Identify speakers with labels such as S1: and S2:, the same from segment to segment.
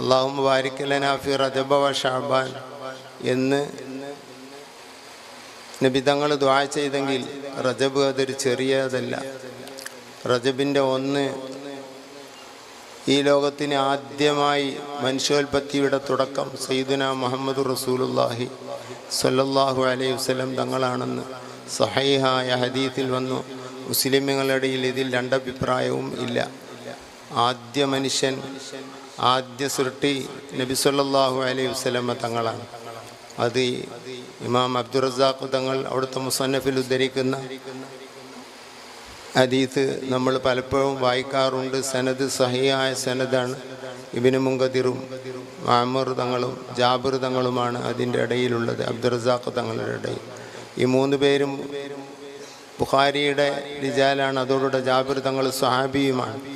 S1: അള്ളാഹു ബാരിക്കലനാഫി റജബ ഷാബാൻ എന്ന് നബിതങ്ങൾ ദ്വാ ചെയ്തെങ്കിൽ റജബ് അതൊരു ചെറിയതല്ല. റജബിന്റെ ഒന്ന് ഈ ലോകത്തിന് ആദ്യമായി മനുഷ്യോൽപത്തിയുടെ തുടക്കം സയ്യിദുന മുഹമ്മദ് റസൂലുല്ലാഹി സല്ലല്ലാഹു അലൈഹി വസല്ലം തങ്ങളാണെന്ന് സഹൈഹായ ഹദീത്തിൽ വന്നു. മുസ്ലിമുകളുടെ ഇതിൽ രണ്ടഭിപ്രായവും ഇല്ല. ആദ്യ മനുഷ്യൻ ആദ്യ സുരട്ടി നബി സല്ലാഹു അലൈഹി വസല്ലമ തങ്ങളാണ്. അത് ഇമാം അബ്ദുറസാഖ് തങ്ങൾ അവിടുത്തെ മുസന്നഫിൽ ഉദ്ധരിക്കുന്ന ഹദീത്ത് നമ്മൾ പലപ്പോഴും വായിക്കാറുണ്ട്. സനദ് സഹിയായ സനദാണ്. ഇബിന് മുങ്കതിറും മാമർ തങ്ങളും ജാബിർ തങ്ങളുമാണ് അതിന്റെ ഇടയിലുള്ളത്. അബ്ദുറസാഖ് തങ്ങളുടെ ഇടയിൽ. ഈ മൂന്ന് പേരും ബുഖാരിയുടെ രിജാലാണ് അതോടുകൂടെ ജാബിർ തങ്ങൾ സ്വഹാബിയുമാണ്.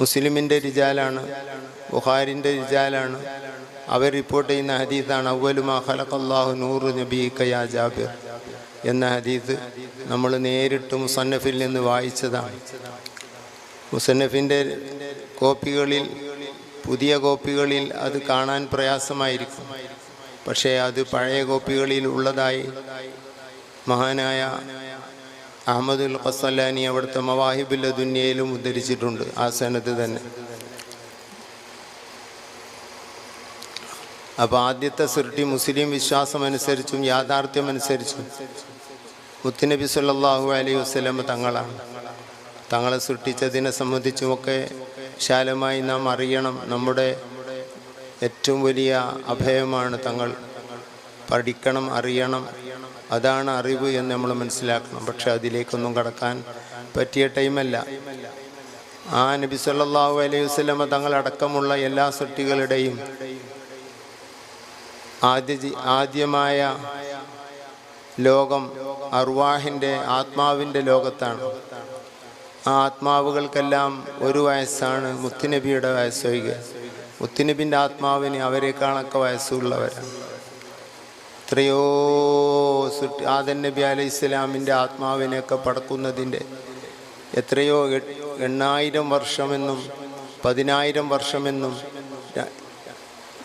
S1: മുസ്ലിമിന്റെ രിജാലാണ് ബുഹാരിന്റെ രിജാലാണ്. അവർ റിപ്പോർട്ട് ചെയ്യുന്ന ഹദീസാണ് അവലുമാ ഖലഖല്ലാഹു നൂറ് നബി കയാ ജാബിർ എന്ന ഹദീസ് നമ്മൾ നേരിട്ട് മുസന്നഫിൽ നിന്ന് വായിച്ചതാണ്. മുസന്നഫിന്റെ കോപ്പികളിൽ പുതിയ കോപ്പികളിൽ അത് കാണാൻ പ്രയാസമായിരിക്കും. പക്ഷേ അത് പഴയ കോപ്പികളിൽ ഉള്ളതായി മഹാനായ അഹമ്മദുൽ ഖസലാനി അവിടുത്തെ മവാഹിബുൽ ദുന്യയിലും ഉദ്ധരിച്ചിട്ടുണ്ട് ആ സനത്ത് തന്നെ. അപ്പോൾ ആദ്യത്തെ സൃഷ്ടി മുസ്ലിം വിശ്വാസം അനുസരിച്ചും വിശ്വാസമനുസരിച്ചും യാഥാർത്ഥ്യമനുസരിച്ചും മുത്തുനബി സല്ലാഹു അലൈഹി വസല്ലം തങ്ങളാണ്. തങ്ങളെ സൃഷ്ടിച്ചതിനെ സംബന്ധിച്ചുമൊക്കെ വിശാലമായി നാം അറിയണം. നമ്മുടെ ഏറ്റവും വലിയ അഭയമാണ് തങ്ങൾ. പഠിക്കണം അറിയണം. അതാണ് അറിവ് എന്ന് നമ്മൾ മനസ്സിലാക്കണം. പക്ഷെ അതിലേക്കൊന്നും കടക്കാൻ പറ്റിയ ടൈമല്ല. ആ നബി സല്ലല്ലാഹു അലൈഹി വസല്ലമ തങ്ങളടക്കമുള്ള എല്ലാ സൃഷ്ടികളുടെയും ആദ്യ ആദ്യമായ ലോകം അർവാഹിന്റെ ആത്മാവിന്റെ ലോകത്താണ്. ആ ആത്മാവുകൾക്കെല്ലാം ഒരു വയസ്സാണ് മുത്തുനബിയുടെ വയസ്സൊഴികെ. മുത്തുനബിന്റെ ആത്മാവിന് അവരെക്കാളൊക്കെ വയസ്സുള്ളവരാണ്. എത്രയോ ആദൻ നബി അലൈഹി ഇസ്ലാമിന്റെ ആത്മാവിനെയൊക്കെ പടക്കുന്നതിന്റെ എത്രയോ എണ്ണായിരം വർഷമെന്നും പതിനായിരം വർഷമെന്നും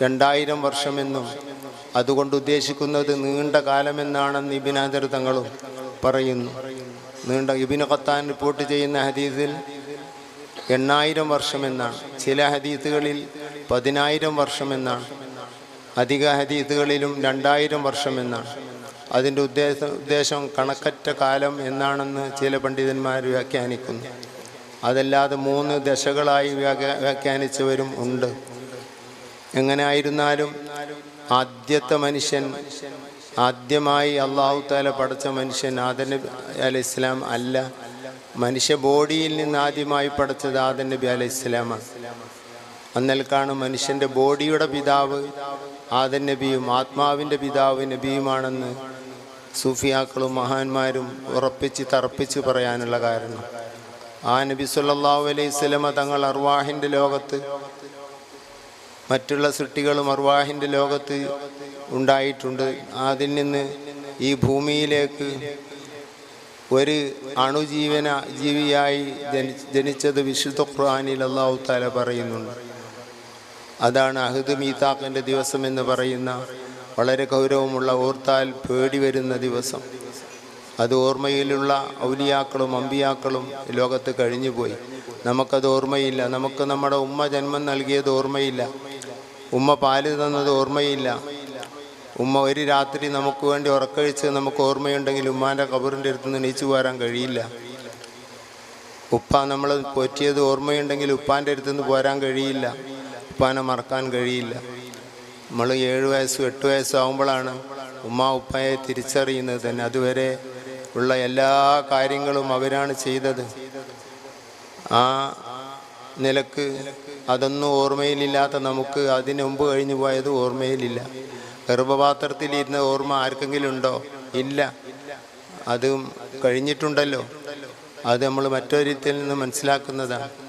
S1: രണ്ടായിരം വർഷമെന്നും അതുകൊണ്ട് ഉദ്ദേശിക്കുന്നത് നീണ്ട കാലമെന്നാണെന്ന് ഇബിനാദർ തങ്ങളും പറയുന്നു. നീണ്ട ഇബിന് ഖത്താൻ റിപ്പോർട്ട് ചെയ്യുന്ന ഹദീസിൽ എണ്ണായിരം വർഷമെന്നാണ്. ചില ഹദീസുകളിൽ പതിനായിരം വർഷമെന്നാണ്. അധിക ഹദീസുകളിലും രണ്ടായിരം വർഷമെന്നാണ് അതിന്റെ ഉദ്ദേശ ഉദ്ദേശം കണക്കറ്റ കാലം എന്നാണെന്ന് ചില പണ്ഡിതന്മാർ വ്യാഖ്യാനിക്കുന്നു. അതല്ലാതെ മൂന്ന് ദശകളായി വ്യാഖ്യാ- വ്യാഖ്യാനിച്ചവരും ഉണ്ട്. എങ്ങനെ ആയിരുന്നാലും ആദ്യത്തെ മനുഷ്യൻ ആദ്യമായി അള്ളാഹു താല പടച്ച മനുഷ്യൻ ആദൻ നബി അലൈഹി ഇസ്ലാം അല്ല. മനുഷ്യ ബോഡിയിൽ നിന്ന് ആദ്യമായി പടച്ചത് ആദൻ നബി അലൈഹി ഇസ്ലാമാണ് അന്നൽക്കാണ് മനുഷ്യന്റെ ബോഡിയുടെ പിതാവ് ആദൻ നബിയും ആത്മാവിന്റെ പിതാവ് നബിയുമാണെന്ന് സൂഫിയാക്കളും മഹാന്മാരും ഉറപ്പിച്ച് തർപ്പിച്ച് പറയാനുള്ള കാരണം. ആ നബി സല്ലല്ലാഹു അലൈഹി സ്വലമ തങ്ങൾ അർവാഹിന്റെ ലോകത്ത് മറ്റുള്ള സൃഷ്ടികളും അർവാഹിന്റെ ലോകത്ത് ഉണ്ടായിട്ടുണ്ട്. അതിൽ നിന്ന് ഈ ഭൂമിയിലേക്ക് ഒരു അണുജീവന ജീവിയായി ജനി ജനിച്ചത് വിശുദ്ധ ഖുർആാനിൽ അള്ളാഹു താല പറയുന്നുണ്ട്. അതാണ് അഹദ് മീതാഖിന്റെ ദിവസം എന്ന് പറയുന്ന വളരെ ഗൗരവമുള്ള ഓർത്താൽ പേടി വരുന്ന ദിവസം. അത് ഓർമ്മയിലുള്ള ഔലിയാക്കളും അമ്പിയാക്കളും ലോകത്ത് കഴിഞ്ഞുപോയി. നമുക്കത് ഓർമ്മയില്ല. നമുക്ക് നമ്മുടെ ഉമ്മ ജന്മം നൽകിയത് ഓർമ്മയില്ല. ഉമ്മ പാൽ തന്നത് ഓർമ്മയില്ല. ഉമ്മ ഒരു രാത്രി നമുക്ക് വേണ്ടി ഉറക്കഴിച്ച് നമുക്ക് ഓർമ്മയുണ്ടെങ്കിൽ ഉമ്മാന്റെ കബറിന്റെ അടുത്ത് നിന്ന് പോരാൻ കഴിയില്ല. ഉപ്പ നമ്മൾ പൊറ്റിയത് ഓർമ്മയുണ്ടെങ്കിൽ ഉപ്പാന്റെ അടുത്തുനിന്ന് പോരാൻ കഴിയില്ല. ഉപ്പാനെ മറക്കാൻ കഴിയില്ല. നമ്മൾ ഏഴ് വയസ്സും എട്ട് വയസ്സാവുമ്പോഴാണ് ഉമ്മ ഉപ്പയെ തിരിച്ചറിയുന്നത്. തന്നെ അതുവരെ ഉള്ള എല്ലാ കാര്യങ്ങളും അവരാണ് ചെയ്തത്. ആ നിലയ്ക്ക് അതൊന്നും ഓർമ്മയിലില്ലാത്ത നമുക്ക് അതിനു മുമ്പ് കഴിഞ്ഞു പോയത് ഓർമ്മയിലില്ല. ഗർഭപാത്രത്തിലിരുന്ന ഓർമ്മ ആർക്കെങ്കിലും ഉണ്ടോ? ഇല്ല. അതും കഴിഞ്ഞിട്ടുണ്ടല്ലോ. അത് നമ്മൾ മറ്റൊരിത്തിൽ നിന്ന് മനസ്സിലാക്കുന്നതാണ്.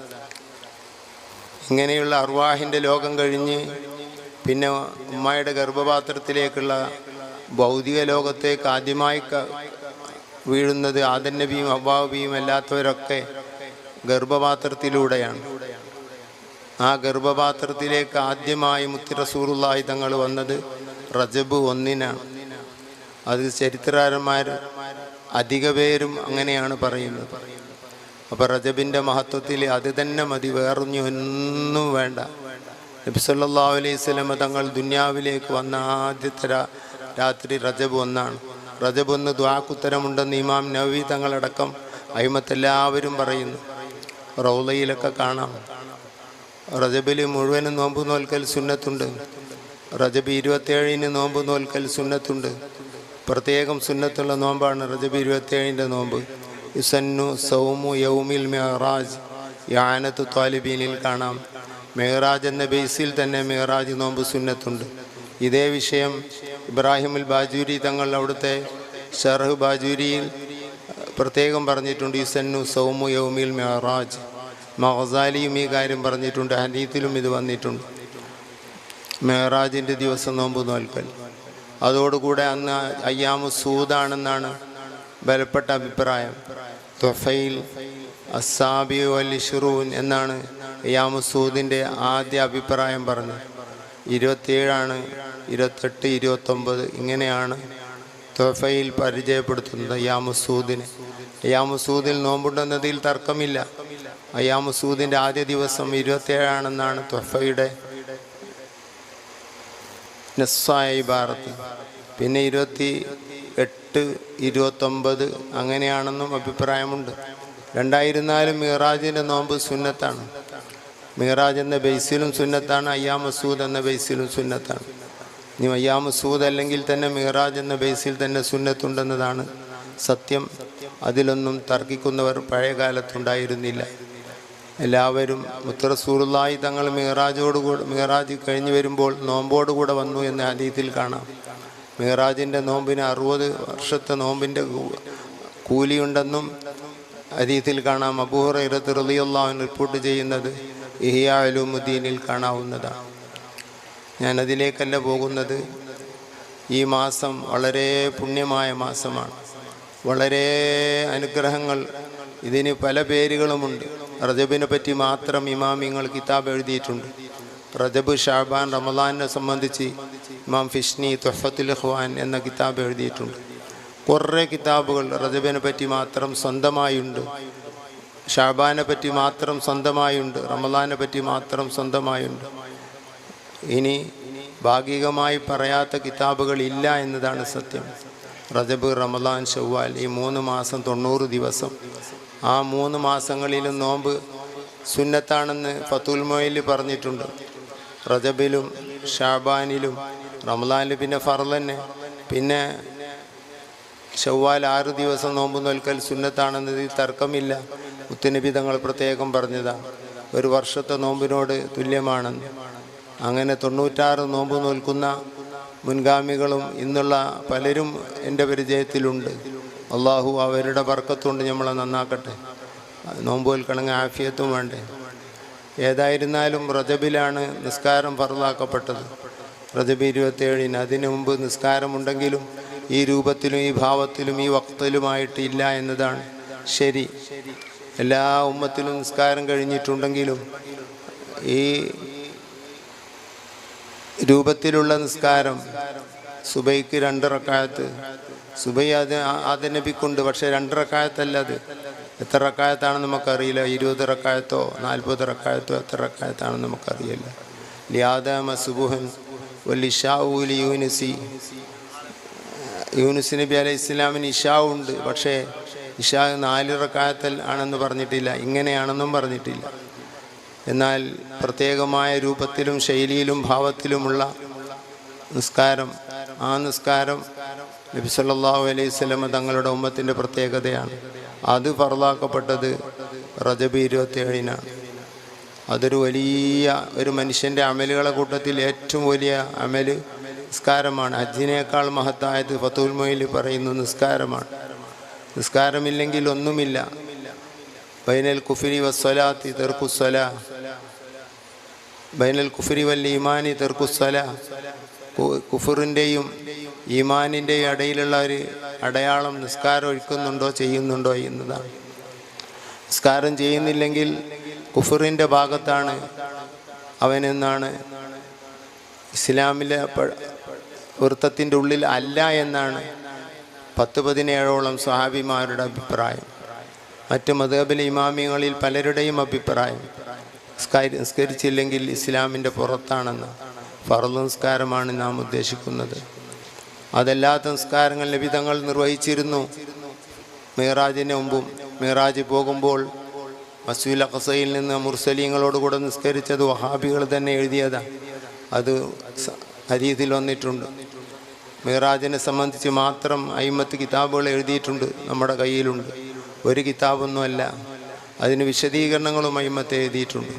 S1: ഇങ്ങനെയുള്ള അർവാഹിന്റെ ലോകം കഴിഞ്ഞ് പിന്നെ ഉമ്മയുടെ ഗർഭപാത്രത്തിലേക്കുള്ള ഭൗതിക ലോകത്തേക്ക് ആദ്യമായി വീഴുന്നത് ആദൻ നബിയും അബ്ബാബിയും അല്ലാത്തവരൊക്കെ ഗർഭപാത്രത്തിലൂടെയാണ്. ആ ഗർഭപാത്രത്തിലേക്ക് ആദ്യമായി മുത്തിറസൂറുള്ളായി തങ്ങൾ വന്നത് റജബ് ഒന്നിനാണ്. അത് ചരിത്രകാരന്മാർ അധിക പേരും അങ്ങനെയാണ് പറയുന്നത്. അപ്പോൾ റജബിന്റെ മഹത്വത്തിൽ അത് തന്നെ മതി വേറൊന്നും ഒന്നും വേണ്ട. നബി സല്ലല്ലാഹു അലൈഹി തങ്ങൾ ദുന്യാവിലേക്ക് വന്ന ആദ്യത്തെ രാത്രി റജബ് ഒന്നാണ്. റജബ് ഒന്ന് ദ്വാക്കുത്തരമുണ്ടെന്ന് ഇമാം നവി തങ്ങളടക്കം അയിമത്തെല്ലാവരും പറയുന്നു. റൗലയിലൊക്കെ കാണാം. റജബിൽ മുഴുവനും നോമ്പ് നോൽക്കൽ സുന്നത്തുണ്ട്. റജബ് ഇരുപത്തേഴിന് നോമ്പ് നോൽക്കൽ സുന്നത്തുണ്ട്. പ്രത്യേകം സുന്നത്തുള്ള നോമ്പാണ് റജബ് ഇരുപത്തേഴിന്റെ നോമ്പ്. യുസന്നു സൗമു യൗമിൽ മെഹറാജ്. യാനത്ത് താലിബീനിൽ കാണാം. മെഹറാജ് എന്ന ബേസിൽ തന്നെ മെഹറാജ് നോമ്പ് സുന്നത്തുണ്ട്. ഇതേ വിഷയം ഇബ്രാഹിമുൽ ബാജൂരി തങ്ങൾ അവിടുത്തെ ഷർഹ് ബാജൂരിയിൽ പ്രത്യേകം പറഞ്ഞിട്ടുണ്ട്. യുസന്നു സൗമു യൗമിൽ മെഹറാജ്. മഹസാലിയും ഈ കാര്യം പറഞ്ഞിട്ടുണ്ട്. ഹനീത്തിലും ഇത് വന്നിട്ടുണ്ട്. മെഹറാജിന്റെ ദിവസം നോമ്പ് നോൽക്കൽ. അതോടുകൂടെ അന്ന് അയ്യാമു സൂദാണെന്നാണ് ബലപ്പെട്ട അഭിപ്രായം. തൊഫയിൽ അസാബി വലിഷുറൂൻ എന്നാണ് യാമസൂദിന്റെ സൂദിന്റെ ആദ്യ അഭിപ്രായം പറഞ്ഞത്. ഇരുപത്തിയേഴാണ് ഇരുപത്തെട്ട് ഇരുപത്തൊമ്പത് ഇങ്ങനെയാണ് തൊഫയിൽ പരിചയപ്പെടുത്തുന്നത് അയ്യാമുസൂദിനെ അയ്യാമുസൂദിൽ നോമ്പുണ്ടെന്നതിൽ തർക്കമില്ല. അയാമസൂദിന്റെ ആദ്യ ദിവസം ഇരുപത്തിയേഴാണെന്നാണ് തൊഫയുടെ നസ്സായ ഇബാറത്ത്. പിന്നെ ഇരുപത്തി എട്ട് ഇരുപത്തൊമ്പത് അങ്ങനെയാണെന്നും അഭിപ്രായമുണ്ട്. രണ്ടായിരുന്നാലും മിഹറാജിന്റെ നോമ്പ് സുന്നത്താണ്. മിറാജ് എന്ന ബേസിലും സുന്നത്താണ് അയ്യാ മസൂദ് എന്ന ബേസിലും സുന്നത്താണ്. ഇനി അയ്യാ മസൂദ് അല്ലെങ്കിൽ തന്നെ മിറാജ് എന്ന ബേസിൽ തന്നെ സുന്നത്തുണ്ടെന്നതാണ് സത്യം. അതിലൊന്നും തർക്കിക്കുന്നവർ പഴയ കാലത്തുണ്ടായിരുന്നില്ല. എല്ലാവരും മുത്തറസൂറുള്ളായി തങ്ങൾ മിഹറാജോടുകൂടെ മിഹറാജ് കഴിഞ്ഞു വരുമ്പോൾ നോമ്പോടുകൂടെ വന്നു എന്ന ഹദീത്തിൽ കാണാം. മിഹറാജിന്റെ നോമ്പിന് അറുപത് വർഷത്തെ നോമ്പിന്റെ കൂലിയുണ്ടെന്നും ഹദീത്തിൽ കാണാം. അബൂഹറത്ത് റളിയല്ലാഹു റിപ്പോർട്ട് ചെയ്യുന്നത് ഇഹിയ അലുമുദ്ദീനിൽ കാണാവുന്നതാണ്. ഞാനതിലേക്കല്ല പോകുന്നത്. ഈ മാസം വളരെ പുണ്യമായ മാസമാണ്. വളരെ അനുഗ്രഹങ്ങൾ. ഇതിന് പല പേരുകളുമുണ്ട്. റജബിനെ പറ്റി മാത്രം ഇമാമിങ്ങൾ കിതാബ് എഴുതിയിട്ടുണ്ട്. റജബ് ഷാബാൻ റമദാനെ സംബന്ധിച്ച് ഇമാം ഫിഷ്നി തൊഹഫത്തുൽ ഖുവാൻ എന്ന കിതാബ് എഴുതിയിട്ടുണ്ട്. കുറേ കിതാബുകൾ റജബിനെ പറ്റി മാത്രം സ്വന്തമായുണ്ട്. ഷാബാനെ പറ്റി മാത്രം സ്വന്തമായുണ്ട്. റമദാനെ പറ്റി മാത്രം സ്വന്തമായുണ്ട്. ഇനി ഭാഗികമായി പറയാത്ത കിതാബുകൾ ഇല്ല എന്നതാണ് സത്യം. റജബ് റമദാൻ ഷവ്വാൽ ഈ മൂന്ന് മാസം തൊണ്ണൂറ് ദിവസം. ആ മൂന്ന് മാസങ്ങളിലും നോമ്പ് സുന്നത്താണെന്ന് ഫത്തുൽ മൊയിൽ പറഞ്ഞിട്ടുണ്ട്. റജബിലും ഷാബാനിലും റമദാനിൽ പിന്നെ ഫറൽ തന്നെ. പിന്നെ ചൊവ്വാൽ ആറ് ദിവസം നോമ്പ് നോൽക്കൽ സുന്നത്താണെന്നതിൽ തർക്കമില്ല. മുത്തുനബി തങ്ങൾ പ്രത്യേകം പറഞ്ഞതാണ് ഒരു വർഷത്തെ നോമ്പിനോട് തുല്യമാണെന്ന്. അങ്ങനെ തൊണ്ണൂറ്റാറ് നോമ്പ് നോൽക്കുന്ന മുൻഗാമികളും ഇന്നുള്ള പലരും എന്റെ പരിചയത്തിലുണ്ട്. അള്ളാഹു അവരുടെ വർക്കത്തുകൊണ്ട് നമ്മളെ നന്നാക്കട്ടെ. നോമ്പ് നോൽക്കണമെങ്കിൽ ആഫിയത്തും വേണ്ടേ. ഏതായിരുന്നാലും റജബിലാണ് നിസ്കാരം ഫറലാക്കപ്പെട്ടത് റജബ് ഇരുപത്തേഴിന് അതിനു മുമ്പ് നിസ്കാരമുണ്ടെങ്കിലും ഈ രൂപത്തിലും ഈ ഭാവത്തിലും ഈ വക്തലുമായിട്ട് ഇല്ല എന്നതാണ്. ശരി. എല്ലാ ഉമ്മത്തിലും നിസ്കാരം കഴിഞ്ഞിട്ടുണ്ടെങ്കിലും ഈ രൂപത്തിലുള്ള നിസ്കാരം സുബൈക്ക് രണ്ട് റക്കായത്ത് സുബൈ അത് ആദ്യ നബിക്കുണ്ട് പക്ഷേ രണ്ട് റക്കായത്തല്ല അത്. എത്ര റക്കായത്താണെന്ന് നമുക്കറിയില്ല. ഇരുപത് റക്കായത്തോ നാൽപ്പത് റക്കായത്തോ എത്ര റക്കായത്താണെന്ന് നമുക്കറിയില്ല. ലിയാദ മസുബുഹൻ വലിഷാവൂലി യൂനിസി. യൂനുസ് നബി അലൈഹി ഇസ്ലാമിന് ഇഷാവ് ഉണ്ട് പക്ഷേ ഇഷാ നാല് റക്കായത്തൽ ആണെന്ന് പറഞ്ഞിട്ടില്ല. ഇങ്ങനെയാണെന്നും പറഞ്ഞിട്ടില്ല. എന്നാൽ പ്രത്യേകമായ രൂപത്തിലും ശൈലിയിലും ഭാവത്തിലുമുള്ള നിസ്കാരം ആ നിസ്കാരം നബി സല്ലാഹു അലൈഹി സ്വലമ തങ്ങളുടെ ഉമ്മത്തിന്റെ പ്രത്യേകതയാണ്. അത് ഫറലാക്കപ്പെട്ടത് റജബ് ഇരുപത്തിയേഴിനാണ്. അതൊരു വലിയ ഒരു മനുഷ്യന്റെ അമലുകളെ കൂട്ടത്തിൽ ഏറ്റവും വലിയ അമൽ നിസ്കാരമാണ്. അജിനേക്കാൾ മഹത്തായത് ഫത്തുൽ മൊയിൽ പറയുന്നു നിസ്കാരമാണ്. നിസ്കാരമില്ലെങ്കിൽ ഒന്നുമില്ല. ബൈനൽ കുഫിരി വസ്വലാത്തി തെർക്കുസ്വല ബൈനൽ കുഫിരി വല്ല ഈമാനി തെർക്കുസ്വല കുഫറിന്റെയും ഈമാനിന്റെയും ഇടയിലുള്ള ഒരു അടയാളം നിസ്കാരം ഒഴിക്കുന്നുണ്ടോ ചെയ്യുന്നുണ്ടോ എന്നതാണ്. നിസ്കാരം ചെയ്യുന്നില്ലെങ്കിൽ കുഫറിന്റെ ഭാഗത്താണ് അവനെന്നാണ് ഇസ്ലാമിലെ വൃത്തത്തിന്റെ ഉള്ളിൽ അല്ല എന്നാണ് പത്ത് പതിനേഴോളം സ്വഹാബിമാരുടെ അഭിപ്രായം. മറ്റ് മതബിലെ ഇമാമിയങ്ങളിൽ പലരുടെയും അഭിപ്രായം. നിസ്കാരി- നിസ്കരിച്ചില്ലെങ്കിൽ ഇസ്ലാമിന്റെ പുറത്താണെന്ന് ഫറദ് നിസ്കാരമാണ് നാം ഉദ്ദേശിക്കുന്നത്. അതല്ലാത്ത നിസ്കാരങ്ങൾ ലഭിതങ്ങൾ നിർവഹിച്ചിരുന്നു. മീറാജിന് മുമ്പും മീറാജ് പോകുമ്പോൾ മസൂൽ അഖസയിൽ നിന്ന് മുർസലീങ്ങളോട് കൂടെ നിസ്കരിച്ചത് വഹാബികൾ തന്നെ എഴുതിയതാണ് അത് അരീതിൽ വന്നിട്ടുണ്ട്. മിറാജിനെ സംബന്ധിച്ച് മാത്രം അയിമത്ത് കിതാബുകൾ എഴുതിയിട്ടുണ്ട് നമ്മുടെ കയ്യിലുണ്ട്. ഒരു കിതാബൊന്നുമല്ല അതിന് വിശദീകരണങ്ങളും അയിമത്ത് എഴുതിയിട്ടുണ്ട്.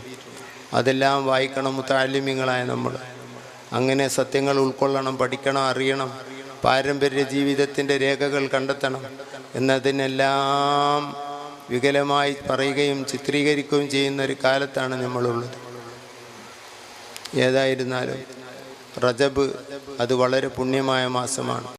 S1: അതെല്ലാം വായിക്കണം മുത്താലിമ്യങ്ങളായ നമ്മൾ. അങ്ങനെ സത്യങ്ങൾ ഉൾക്കൊള്ളണം പഠിക്കണം അറിയണം പാരമ്പര്യ ജീവിതത്തിന്റെ രേഖകൾ കണ്ടെത്തണം എന്നതിനെല്ലാം വികലമായി പറയുകയും ചിത്രീകരിക്കുകയും ചെയ്യുന്ന ഒരു കാലത്താണ് നമ്മളുള്ളത്. ഏതായിരുന്നാലും റജബ് അത് വളരെ പുണ്യമായ മാസമാണ്.